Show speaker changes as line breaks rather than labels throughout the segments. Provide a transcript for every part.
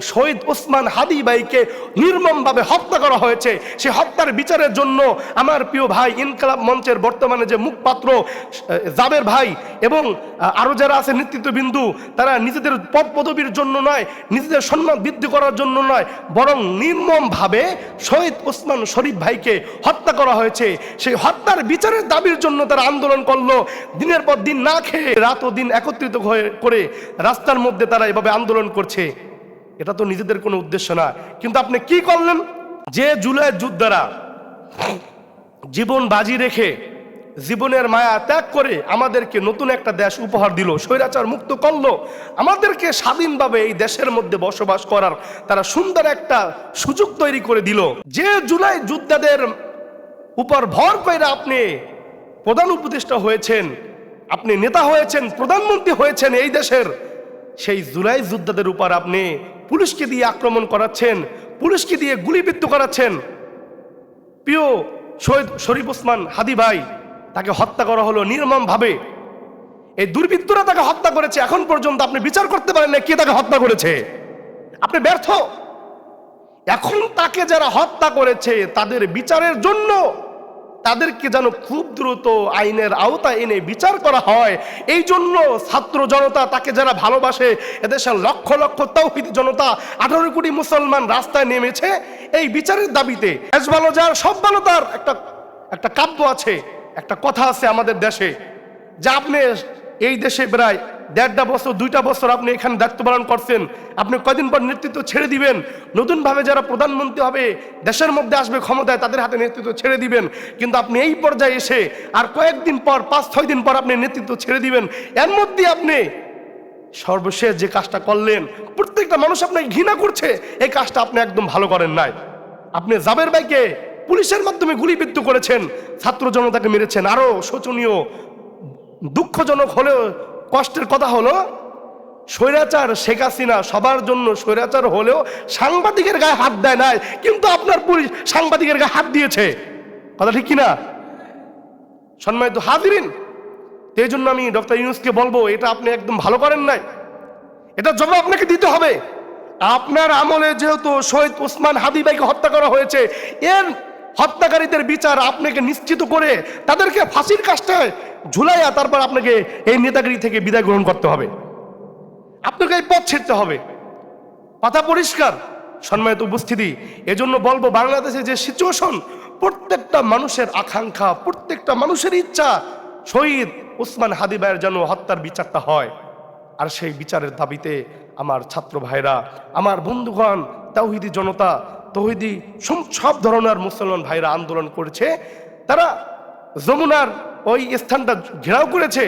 শহীদ ওসমান হাদি ভাইকে নির্মমভাবে হত্যা করা হয়েছে। সে হত্যার বিচারের জন্য আমার প্রিয় ভাই ইনকালাব মঞ্চের বর্তমানে যে মুখপাত্র জাবের ভাই এবং আহ, আরও যারা আছে নেতৃত্ববিন্দু তারা নিজেদের পদ পদবীর জন্য নয় নিজেদের সম্মান বৃদ্ধি করার জন্য নয় বরং নির্মমভাবে শহীদ ওসমান শরীফ ভাইকে হত্যা করা হয়েছে। সেই হত্যার বিচারের দাবির জন্য তারা আন্দোলন করল। দিনের পর দিন না খেয়ে রাত ও দিন একত্রিত হয়ে করে রাস্তার মধ্যে তারা এভাবে আন্দোলন করছে। এটা তো নিজেদের কোনো উদ্দেশ্য না। কিন্তু আপনি কি করলেন? যে জুলাই যুদ্ধারা জীবন বাজি রেখে জীবনের মায়া ত্যাগ করে আমাদেরকে নতুন একটা দেশ উপহার দিল, স্বৈরাচার মুক্ত করল, আমাদেরকে স্বাধীনভাবে এই দেশের মধ্যে বসবাস করার তারা সুন্দর একটা সুযোগ তৈরি করে দিল। যে জুলাই যোদ্ধাদের উপর ভর করে আপনি প্রধান উপদেষ্টা হয়েছেন, আপনি নেতা হয়েছেন, প্রধানমন্ত্রী হয়েছেন এই দেশের, সেই জুলাই যোদ্ধাদের উপর আপনি পুলিশকে দিয়ে আক্রমণ করাচ্ছেন, পুলিশকে দিয়ে গুলিবিদ্ধ করাচ্ছেন। প্রিয় শহীদ শরীফ ওসমান হাদি ভাই, তাকে হত্যা করা হলো নির্মম ভাবে এই দুর্বৃত্তরা তাকে হত্যা করেছে, এখন পর্যন্ত আপনি বিচার করতে পারেন না কে তাকে হত্যা করেছে। আপনি ব্যর্থ। এখন তাকে যারা হত্যা করেছে, তাদের বিচারের জন্য তাদেরকে যেন খুব দ্রুত আইনের আওতা এনে বিচার করা হয়। এই জন্য ছাত্র জনতা তাকে যারা ভালোবাসে, এদেশের লক্ষ লক্ষ তৌহিদ জনতা, আঠারো কোটি মুসলমান রাস্তায় নেমেছে এই বিচারের দাবিতে। ভালো যার, সব ভালো তার। একটা একটা কাব্য আছে, একটা কথা আছে আমাদের দেশে। যা আপনি এই দেশে প্রায় দেড়টা বছর দুইটা বছর আপনি এখানে দায়িত্ব পালন করছেন। আপনি কদিন পর নেতৃত্ব ছেড়ে দিবেন। নতুনভাবে যারা প্রধানমন্ত্রী হবে, দেশের মধ্যে আসবে ক্ষমতায়, তাদের হাতে নেতৃত্ব ছেড়ে দিবেন। কিন্তু আপনি এই পর্যায়ে এসে আর কয়েকদিন পর, পাঁচ, ছয় দিন পর আপনি নেতৃত্ব ছেড়ে দিবেন। এর মধ্যে আপনি সর্বশেষ যে কাজটা করলেন, প্রত্যেকটা মানুষ আপনাকে ঘৃণা করছে, এই কাজটা আপনি একদম ভালো করেন নাই। আপনি জাবের ভাইকে পুলিশের মাধ্যমে গুলিবিদ্ধ করেছেন, ছাত্র জনতাকে মেরেছেন। আরও শোচনীয় দুঃখজনক হলেও কষ্টের কথা হলো, স্বৈরাচার শেখ হাসিনা সবার জন্য স্বৈরাচার হলেও সাংবাদিকের গায়ে হাত দেয় নাই, কিন্তু আপনার পুলিশ সাংবাদিকের গায়ে হাত দিয়েছে। কথা ঠিক কিনা? সম্মানিত হাজিরিন এই জন্য আমি ডক্টর ইউনুসকে বলব, এটা আপনি একদম ভালো করেন নাই। এটা জবাব আপনাকে দিতে হবে। আপনার আমলে যেহেতু শহীদ ওসমান হাদি ভাইকে হত্যা করা হয়েছে, এর হত্যাকারীদের বিচার আপনাকে নিশ্চিত করে তাদেরকে ফাঁসির কাজটায় ঝুলাইয়া তারপর আপনাকে এই নেতাগিরি থেকে বিদায় গ্রহণ করতে হবে। আপনাকে এই পথ ছেড়তে হবে। কথা পরিষ্কার। সম্মানিত উপস্থিতি, এজন্য বলব বাংলাদেশে যে সিচুয়েশন প্রত্যেকটা মানুষের আকাঙ্ক্ষা, প্রত্যেকটা মানুষের ইচ্ছা, শহীদ উসমান হাদি ভাইয়ের যেন হত্যার বিচারটা হয়। আর সেই বিচারের দাবিতে আমার ছাত্র ভাইরা, আমার বন্ধুগণ, তাওহিদি জনতা তৌহিদি সব ধরনের মুসলমান ভাইরা আন্দোলন করেছে। তারা যমুনার ওই স্থানটা ঘেরাও করেছে।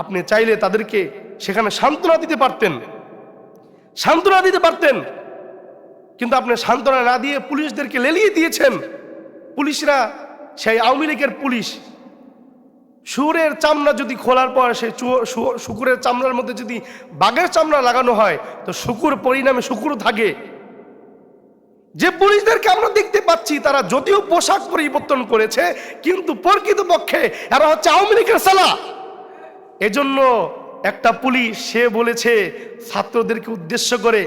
আপনি চাইলে তাদেরকে সেখানে সান্ত্বনা দিতে পারতেন। সান্ত্বনা দিতে পারতেন। কিন্তু আপনি সান্ত্বনা না দিয়ে পুলিশদেরকে লেলিয়ে দিয়েছেন। পুলিশরা সেই আওয়ামী লীগের পুলিশ। শুয়োরের চামড়া যদি খোলার পর সেই শুকুরের চামড়ার মধ্যে যদি বাঘের চামড়া লাগানো হয়, তো শুকুর পরিণামে শুকুর থাকে। যে পুলিশদেরকে আমরা দেখতে পাচ্ছি, তারা যদিও পোশাক পরিবর্তন করেছে, কিন্তু প্রকৃতপক্ষে এরা হচ্ছে আওয়ামী লীগের সালা এজন্য একটা পুলিশ, সে বলেছে, ছাত্রদেরকে উদ্দেশ্য করে,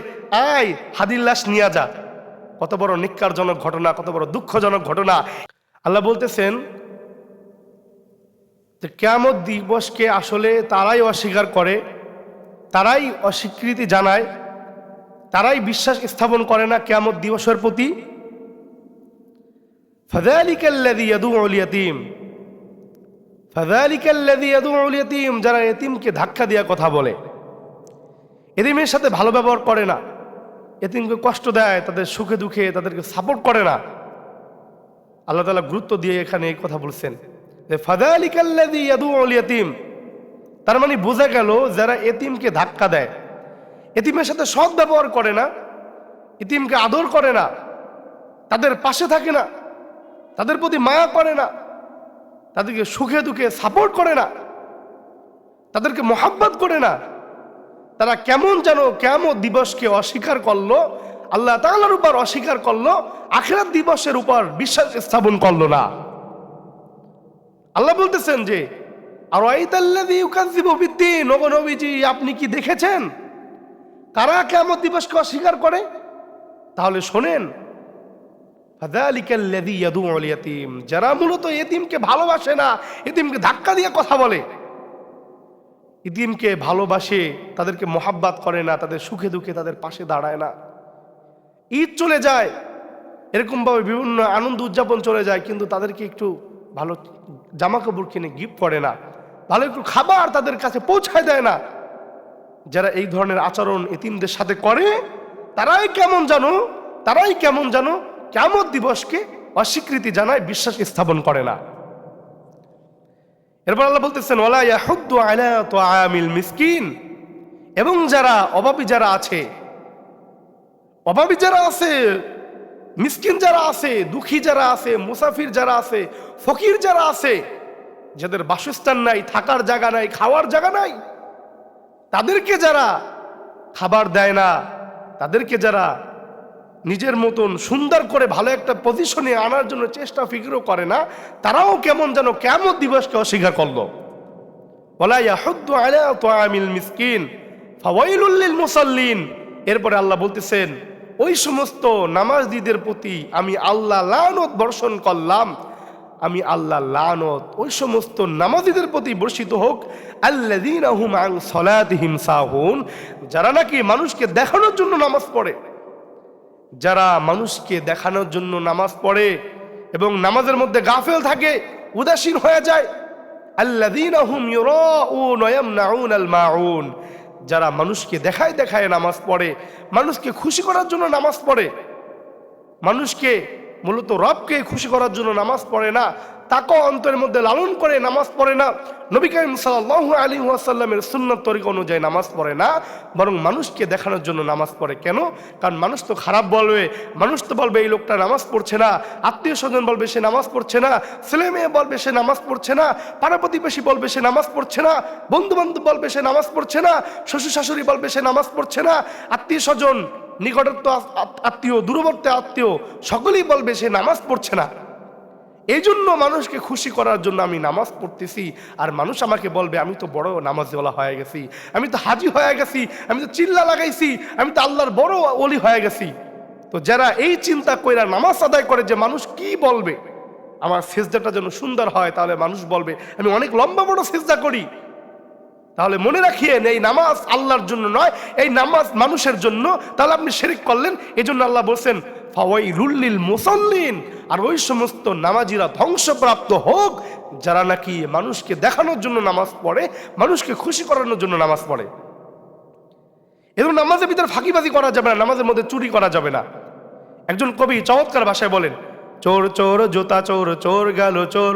আয় হাদিল্লাস নিয়ে যা। কত বড় নিকারজনক ঘটনা, কত বড় দুঃখজনক ঘটনা। আল্লাহ বলতেছেন যে কেমন দিবসকে আসলে তারাই অস্বীকার করে, তারাই অস্বীকৃতি জানায় তারাই বিশ্বাস স্থাপন করে না কেমন দিবসের প্রতি। যারা এতিমকে ধাক্কা দেওয়া কথা বলে। এতিমের সাথে ভালো ব্যবহার করে না। এতিমকে কষ্ট দেয়, তাদের সুখে দুঃখে তাদেরকে সাপোর্ট করে না। আল্লাহ তালা গুরুত্ব দিয়ে এখানে এই কথা বলছেন। যে ইয়াতীম, তার মানে বোঝা গেল যারা এতিমকে ধাক্কা দেয় এতিমের সাথে সৎ ব্যবহার করে না, এতিমকে আদর করে না, তাদের পাশে থাকে না, তাদের প্রতি মায়া করে না, তাদেরকে সুখে দুঃখে সাপোর্ট করে না, তাদেরকে মোহাব্বত করে না, তারা কেমন যেন কেমন দিবসকে অস্বীকার করল, আল্লাহ তাআলার উপর অস্বীকার করল, আখেরাত দিবসের উপর বিশ্বাস স্থাপন করল না। আল্লাহ বলতেছেন যে আর আপনি কি দেখেছেন? কারা কেমন দিবসকে অস্বীকার করে? তাহলে শোনেন যারা মূলত এতিমকে ভালোবাসে না, এতিমকে ধাক্কা দিয়ে কথা বলে ইতিমকে ভালোবাসে, তাদেরকে মহাব্বাত করে না, তাদের সুখে দুঃখে তাদের পাশে দাঁড়ায় না। ঈদ চলে যায়, এরকমভাবে বিভিন্ন আনন্দ উদযাপন চলে যায়, কিন্তু তাদেরকে একটু ভালো জামা কাপড় কিনে গিফট করে না, ভালো একটু খাবার তাদের কাছে পৌঁছায় দেয় না। যারা এই ধরনের আচরণ এতিমদের সাথে করে, তারাই কেমন জানো, তারাই কেমন জানো কেমন দিবসকে অস্বীকৃতি জানায়, বিশ্বাস স্থাপন করে না। এরপর আল্লাহ বলতেছেন ওলা আলা তুআমিল মিসকিন। এবং যারা অভাবী যারা আছে, অভাবী যারা আছে, মিসকিন যারা আছে, দুঃখী যারা আছে, মুসাফির যারা আছে, ফকির যারা আছে, যাদের বাসস্থান নাই, থাকার জায়গা নাই, খাওয়ার জায়গা নাই তাদেরকে যারা খাবার দেয় না, তাদেরকে যারা নিজের মতন সুন্দর করে ভালো একটা পজিশনে আনার জন্য চেষ্টা, ফিকিরও করে না, তারাও কেমন যেন কেমন দিবসকে অস্বীকার করল। মুসাল্লিন। এরপরে আল্লাহ বলতেছেন, ওই সমস্ত নামাজীদের প্রতি আমি আল্লাহ লানত বর্ষণ করলাম আমি আল্লাহ লানত, ওই সমস্ত নামাজীদের প্রতি বর্ষিত হোক সলাতিহিম সাহুন, যারা নাকি মানুষকে দেখানোর জন্য নামাজ পড়ে। যারা মানুষকে দেখানোর জন্য নামাজ পড়ে এবং নামাজের মধ্যে গাফেল থাকে, উদাসীন হয়ে যায়। ইউরাউন ওয়া ইয়ামনাউন আল যারা মানুষকে দেখায় দেখায় নামাজ পড়ে, মানুষকে খুশি করার জন্য নামাজ পড়ে। মানুষকে মূলত রবকে খুশি করার জন্য নামাজ পড়ে না তাকে অন্তরের মধ্যে লালন করে নামাজ পড়ে না। নবী করিম সাল্লাল্লাহু আলাইহি ওয়াসাল্লামের সুন্নত তরিকা অনুযায়ী নামাজ পড়ে না, বরং মানুষকে দেখানোর জন্য নামাজ পড়ে। কেন? কারণ মানুষ তো খারাপ বলবে, মানুষ তো বলবে, এই লোকটা নামাজ পড়ছে না। আত্মীয় স্বজন বলবে, সে নামাজ পড়ছে না। ছেলে মেয়ে বলবে, সে নামাজ পড়ছে না। পাড়া প্রতিবেশী বলবে, সে নামাজ পড়ছে না। বন্ধু বান্ধব বলবে, সে নামাজ পড়ছে না। শ্বশুর শাশুড়ি বলবে, সে নামাজ পড়ছে না। আত্মীয় স্বজন নিকটত্ব আত্মীয়, দূরবর্তী আত্মীয়, সকলেই বলবে সে নামাজ পড়ছে না। এই জন্য মানুষকে খুশি করার জন্য আমি নামাজ পড়তেছি। আর মানুষ আমাকে বলবে, আমি তো বড় নামাজওয়ালা হয়ে গেছি। আমি তো হাজি হয়ে গেছি। আমি তো চিল্লা লাগাইছি। আমি তো আল্লাহর বড় অলি হয়ে গেছি। তো যারা এই চিন্তা কইরা নামাজ আদায় করে যে মানুষ কি বলবে? আমার সেজদাটা যেন সুন্দর হয়, তাহলে মানুষ বলবে, আমি অনেক লম্বা বড় সেজদা করি। তাহলে মনে রাখিয়েন, এই নামাজ আল্লাহর জন্য নয়, এই নামাজ মানুষের জন্য। তাহলে আপনি শেরিক করলেন এই জন্য আল্লাহ বলছেন ফাওয়াই রুল্লিল মুসল্লিন আর ওই সমস্ত নামাজিরা ধ্বংসপ্রাপ্ত হোক, যারা নাকি মানুষকে দেখানোর জন্য নামাজ পড়ে, মানুষকে খুশি করানোর জন্য নামাজ পড়ে। এবং নামাজের ভিতরে ফাঁকিবাজি করা যাবে না, নামাজের মধ্যে চুরি করা যাবে না। একজন কবি চমৎকার ভাষায় বলেন, চোর চোর, জোতা চোর চোর গেল চোর,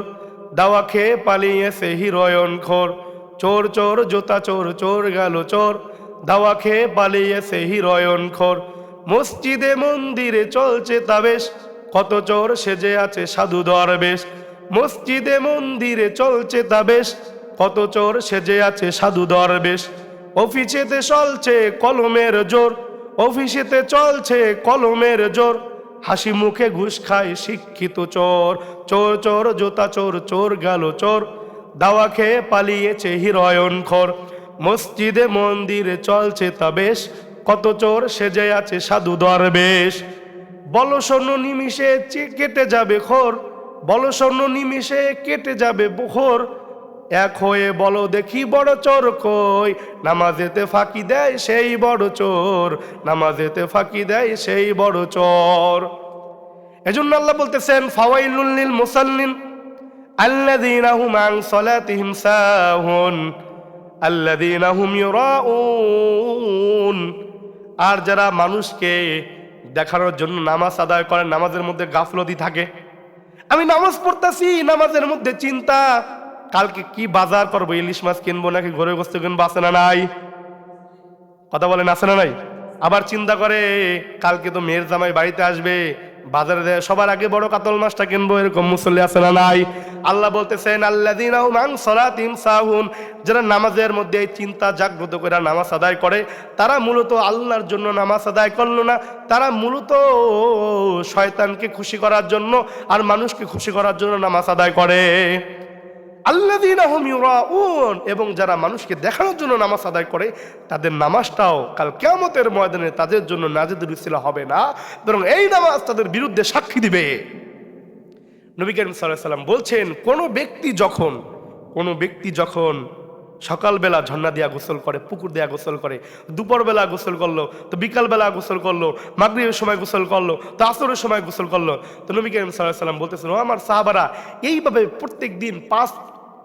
দাওয়া খেয়ে পালিয়েছে হিরয়ন খোর। চোর চোর, জোতা চোর চোর গেল চোর। দাওয়া খেয়ে পালিয়েছে হিরয়ন খোর। মসজিদে মন্দিরে চলছে তাবেশ। কত চোর সেজে আছে সাধু দরবেশ। মসজিদে মন্দিরে চলছে তাবেশ। কত চোর সেজে আছে সাধু দরবেশ। অফিসেতে চলছে কলমের জোর। অফিসেতে চলছে কলমের জোর। হাসি মুখে ঘুষ খায় শিক্ষিত চোর। চোর চোর, জোতা চোর চোর গেল চোর। দাওয়া খেয়ে পালিয়েছে হিরয়ন খোর মসজিদে মন্দিরে চলছে তা বেশ কত চোর সেজে আছে সাধু দরবেশ। বলসন্ন নিমিষে চে- কেটে যাবে খোর, বল বলসন্ন নিমিষে কেটে যাবে বখোর। এক হয়ে বলো দেখি বড় চোর কই, নামাজেতে ফাঁকি দেয় সেই বড় চোর, নামাজেতে ফাঁকি দেয় সেই বড় চোর। এজন্য আল্লাহ বলতেছেন, ফাওয়াইলুল লিল মুসাল্লিন আর যারা মানুষকে দেখানোর জন্য নামাজ আদায় করে নামাজের মধ্যে গাফলতি থাকে। আমি নামাজ পড়তাছি, নামাজের মধ্যে চিন্তা, কালকে কি বাজার করব, ইলিশ মাছ কিনবো নাকি ঘরে গোস্ত কিনবো, আছে না নাই? কথা বলেন, আছে না নাই? আবার চিন্তা করে, কালকে তো মেয়ের জামাই বাড়িতে আসবে বাজারে সবার আগে বড় কাতল মাছটা কিনবো, এরকম মুসল্লি আছে না নাই? আল্লাহ বলতেছেন সাহুন। যারা নামাজের মধ্যে এই চিন্তা জাগ্রত করে নামাজ আদায় করে, তারা মূলত আল্লাহর জন্য নামাজ আদায় করল না। তারা মূলত শয়তানকে খুশি করার জন্য আর মানুষকে খুশি করার জন্য নামাজ আদায় করে। আল্লাযীনা হুম এবং যারা মানুষকে দেখানোর জন্য নামাজ আদায় করে, তাদের নামাজটাও কাল কেয়ামতের ময়দানে তাদের জন্য নাজেদুল ইসলা হবে না। বরং এই নামাজ তাদের বিরুদ্ধে সাক্ষী দিবে। নবী করিম সাল্লাহ সাল্লাম বলছেন, কোনো ব্যক্তি যখন, কোনো ব্যক্তি যখন সকালবেলা ঝর্ণা দিয়া গোসল করে, পুকুর দেয়া গোসল করে, দুপুরবেলা গোসল করল, তো বিকালবেলা গোসল করল, মাগরিবের সময় গোসল করল, তো আসরের সময় গোসল করল। তো নবী করিম সাল্লাহ সাল্লাম বলতেছেন, ও আমার সাহাবারা, এইভাবে প্রত্যেক দিন পাঁচ,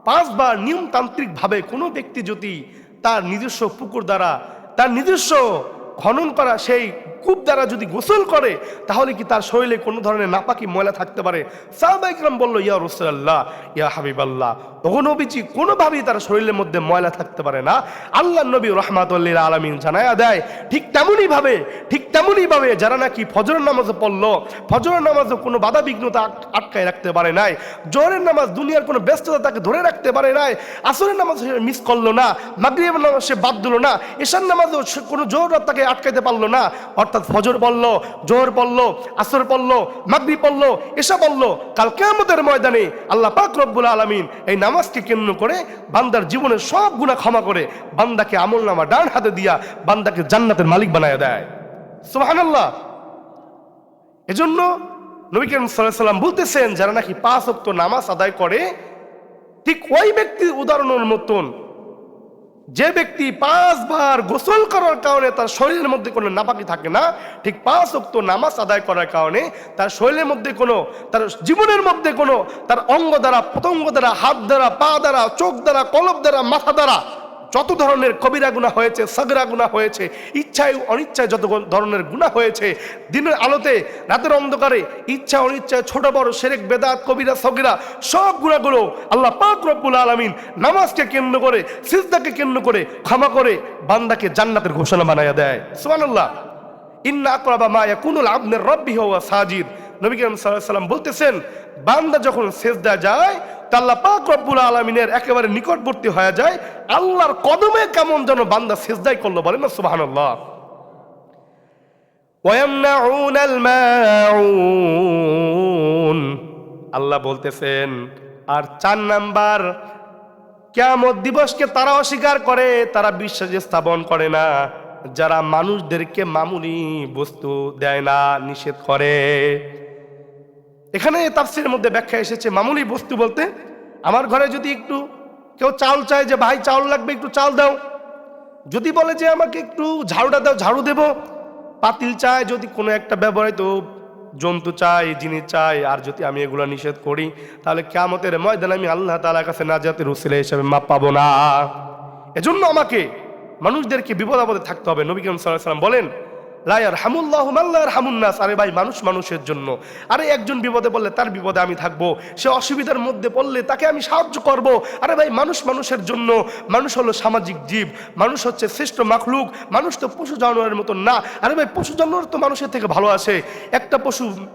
পাঁচবার নিয়মতান্ত্রিকভাবে কোনো ব্যক্তি যদি তার নিজস্ব পুকুর দ্বারা, তার নিজস্ব খনন করা সেই কূপ দ্বারা যদি গোসল করে, তাহলে কি তার শরীরে কোনো ধরনের নাপাকি ময়লা থাকতে পারে? সাহবাইকরাম বলল, ইয়া রসুল্লাহ ইয়া হাবিবাল্লাহ। তখন নবীজি কোনোভাবেই তার শরীরের মধ্যে ময়লা থাকতে পারে না। আল্লাহ নবী রহমাতুল্লিল আলমিন জানায়া দেয়, ঠিক তেমনই ভাবে ঠিক তেমনই ভাবে যারা নাকি ফজরের নামাজও পড়ল, ফজরের নামাজও কোনো বাধা বিঘ্নতা আটকায় রাখতে পারে নাই। জোহরের নামাজ দুনিয়ার কোনো ব্যস্ততা তাকে ধরে রাখতে পারে নাই। আসরের নামাজ মিস করল না, মাগরিবের নামাজ সে বাদ দিল না, এশার নামাজও কোনো জোর তাকে আটকাইতে পারল না। অর্থাৎ ফজর পড়ল জোহর পড়ল আসর পড়ল মাগরি পড়ল এসা পড়ল কাল কেয়ামতের ময়দানে আল্লাহ পাক রব্বুল আলমিন এই নামাজকে কেন্দ্র করে বান্দার জীবনের সব গুণা ক্ষমা করে বান্দাকে আমল নামা ডান হাতে দিয়া বান্দাকে জান্নাতের মালিক বানায় দেয়। সুবহানাল্লাহ। এজন্য নবী করিম সাল্লাল্লাহু সাল্লাম বলতেছেন, যারা নাকি পাঁচ অক্ত নামাজ আদায় করে, ঠিক ওই ব্যক্তির উদাহরণের মতন যে ব্যক্তি পাঁচবার গোসল করার কারণে তার শরীরের মধ্যে কোনো নাপাকি থাকে না, ঠিক পাঁচ অক্ত নামাজ আদায় করার কারণে তার শরীরের মধ্যে কোনো, তার জীবনের মধ্যে কোনো, তার অঙ্গ দ্বারা, পতঙ্গ দ্বারা, হাত দ্বারা, পা দ্বারা, চোখ দ্বারা, কলব দ্বারা, মাথা দ্বারা যত ধরনের কবিরা গুণা হয়েছে, সগরা গুণা হয়েছে, ইচ্ছায় অনিচ্ছায় যত ধরনের গুণা হয়েছে, দিনের আলোতে, রাতের অন্ধকারে, ইচ্ছা অনিচ্ছায় ছোট বড় সেরেক, বেদাত, কবিরা, সগিরা, সব গুণাগুলো আল্লাহ পাক রব্বুল আলমিন নামাজকে কেন্দ্র করে, সিজদাকে কেন্দ্র করে, ক্ষমা করে, বান্দাকে জান্নাতের ঘোষণা বানাইয়া দেয়। সুবহানাল্লাহ। ইন্না আকরাবা মা ইয়াকুনুল আবনের রব্বি হুয়া সাজিদ। নবী করিম সাল্লাম বলতেছেন, বান্দা যখন সেজদা যায় তাল্লা পাক রব্বুল আলমিনের একেবারে নিকটবর্তী হয়ে যায়, আল্লাহর কদমে কেমন যেন বান্দা সেজদাই করল বলেন না সুবাহান আল্লাহ আল্লাহ বলতেছেন, আর চার নাম্বার কেমত দিবসকে তারা অস্বীকার করে, তারা বিশ্বাস স্থাপন করে না। যারা মানুষদেরকে মামুলি বস্তু দেয় না, নিষেধ করে। এখানে তাফসিরের মধ্যে ব্যাখ্যা এসেছে, মামুলি বস্তু বলতে, আমার ঘরে যদি একটু কেউ চাল চায় যে, ভাই, চাউল লাগবে, একটু চাল দাও। যদি বলে যে, আমাকে একটু ঝাড়ুটা দাও, ঝাড়ু দেব। পাতিল চায়, যদি কোনো একটা ব্যবহৃত জন্তু চাই জিনিস চাই আর যদি আমি এগুলো নিষেধ করি, তাহলে কেমতের ময়দান আমি আল্লাহ তালার কাছে না নাজাতের উসিলা হিসাবে মাপ পাবো না। এজন্য আমাকে, মানুষদেরকে বিপদ আপদে থাকতে হবে। নবী সাল্লাহ সাল্লাম বলেন লায়ার হামুল্লাহ মাল্লার হামুন্নাস আরে ভাই, মানুষ মানুষের জন্য। আরে একজন বিপদে পড়লে তার বিপদে আমি থাকব। সে অসুবিধার মধ্যে পড়লে তাকে আমি সাহায্য করব। আরে ভাই, মানুষ মানুষের জন্য। মানুষ হলো সামাজিক জীব। মানুষ হচ্ছে শ্রেষ্ঠ মাখলুক। মানুষ তো পশু জানোয়ারের মতন না। আরে ভাই, পশু জানোয়ার তো মানুষের থেকে ভালো আছে একটা পশু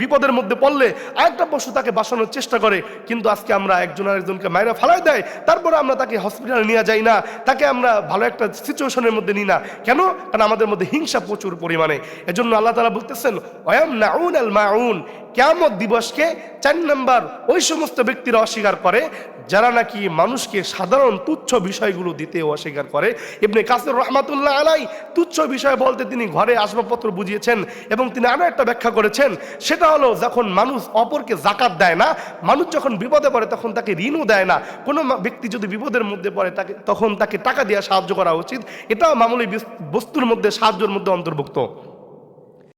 বিপদের মধ্যে পড়লে আরেকটা পশু তাকে বাঁচানোর চেষ্টা করে, কিন্তু আজকে আমরা একজন আরেকজনকে মায়েরা ফালাই দেয়, তারপরে আমরা তাকে হসপিটালে নিয়ে যাই না, তাকে আমরা ভালো একটা সিচুয়েশনের মধ্যে নিই না। কেন? কারণ আমাদের মধ্যে হিংসা প্রচুর পরিমাণে। এজন্য আল্লাহ তালা বলতেছেন অয়াম নাউন আল মাউন কেয়ামত দিবসকে চার নাম্বার ওই সমস্ত ব্যক্তিরা অস্বীকার করে, যারা নাকি মানুষকে সাধারণ তুচ্ছ বিষয়গুলো দিতে অস্বীকার করে। ইবনে কাসির রহমাতুল্লাহ আলাই তুচ্ছ বিষয় বলতে তিনি ঘরে আসবাবপত্র বুঝিয়েছেন এবং তিনি আরও একটা ব্যাখ্যা করেছেন, সেটা হলো যখন মানুষ অপরকে জাকাত দেয় না, মানুষ যখন বিপদে পড়ে তখন তাকে ঋণও দেয় না। কোনো ব্যক্তি যদি বিপদের মধ্যে পড়ে তাকে তখন তাকে টাকা দিয়ে সাহায্য করা উচিত। এটাও মামুলি বস্তুর মধ্যে সাহায্যের মধ্যে অন্তর্ভুক্ত।